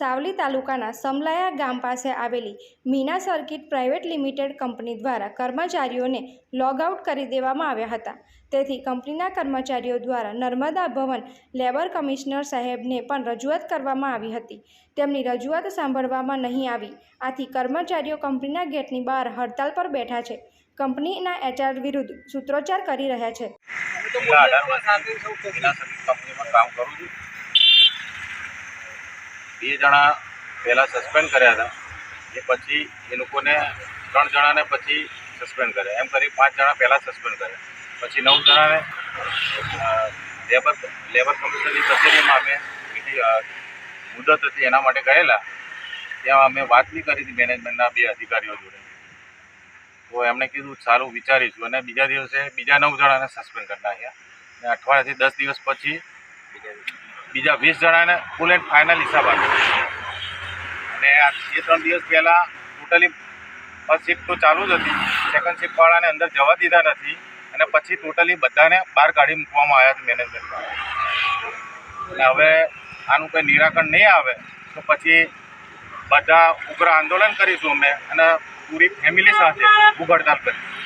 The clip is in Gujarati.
સાવલી તાલુકાના સમલાયા ગામ પાસે આવેલી Meena circuit private limited company દ્વારા કર્મચારીઓને લોગઆઉટ કરી દેવામાં આવ્યા હતા. તેથી કંપનીના કર્મચારીઓ દ્વારા નર્મદા ભવન લેબર કમિશનર સાહેબને પણ રજૂઆત કરવામાં આવી હતી. તેમની રજૂઆત સાંભળવામાં નહીં આવી. આથી કર્મચારીઓ કંપનીના ગેટની બહાર હડતાલ પર બેઠા છે. કંપનીના એચઆર વિરુદ્ધ સૂત્રોચ્ચાર કરી રહ્યા છે. બે જણા પહેલાં સસ્પેન્ડ કર્યા હતા. એ પછી એ લોકોને ત્રણ જણાને પછી સસ્પેન્ડ કર્યા. એમ કરી પાંચ જણા પહેલાં સસ્પેન્ડ કર્યા. પછી નવ જણાને લેબર લેબર કમિશનની કચેરીમાં અમે મુદત હતી એના માટે ગયેલા. ત્યાં અમે વાત બી કરી હતી મેનેજમેન્ટના બે અધિકારીઓ જોડે. તો એમણે કીધું સારું વિચારીશું. અને બીજા દિવસે બીજા નવ જણાને સસ્પેન્ડ કરી નાખ્યા. અને અઠવાડિયાથી દસ દિવસ પછી બીજા વીસ જણાને ફૂલ એન્ડ ફાઇનલ હિસાબ આપ્યો અને આ બે ત્રણ દિવસ પહેલાં ટોટલી ફર્સ્ટ શિફ્ટ તો ચાલુ જ હતી. સેકન્ડ શિફ્ટવાળાને અંદર જવા દીધા નથી. અને પછી ટોટલી બધાને બહાર કાઢી મૂકવામાં આવ્યા છે મેનેજમેન્ટ અને હવે આનું કંઈ નિરાકરણ નહીં આવે, તો પછી બધા ઉગ્ર આંદોલન કરીશું અમે અને પૂરી ફેમિલી સાથે ભૂખ હડતાલ કરીશું.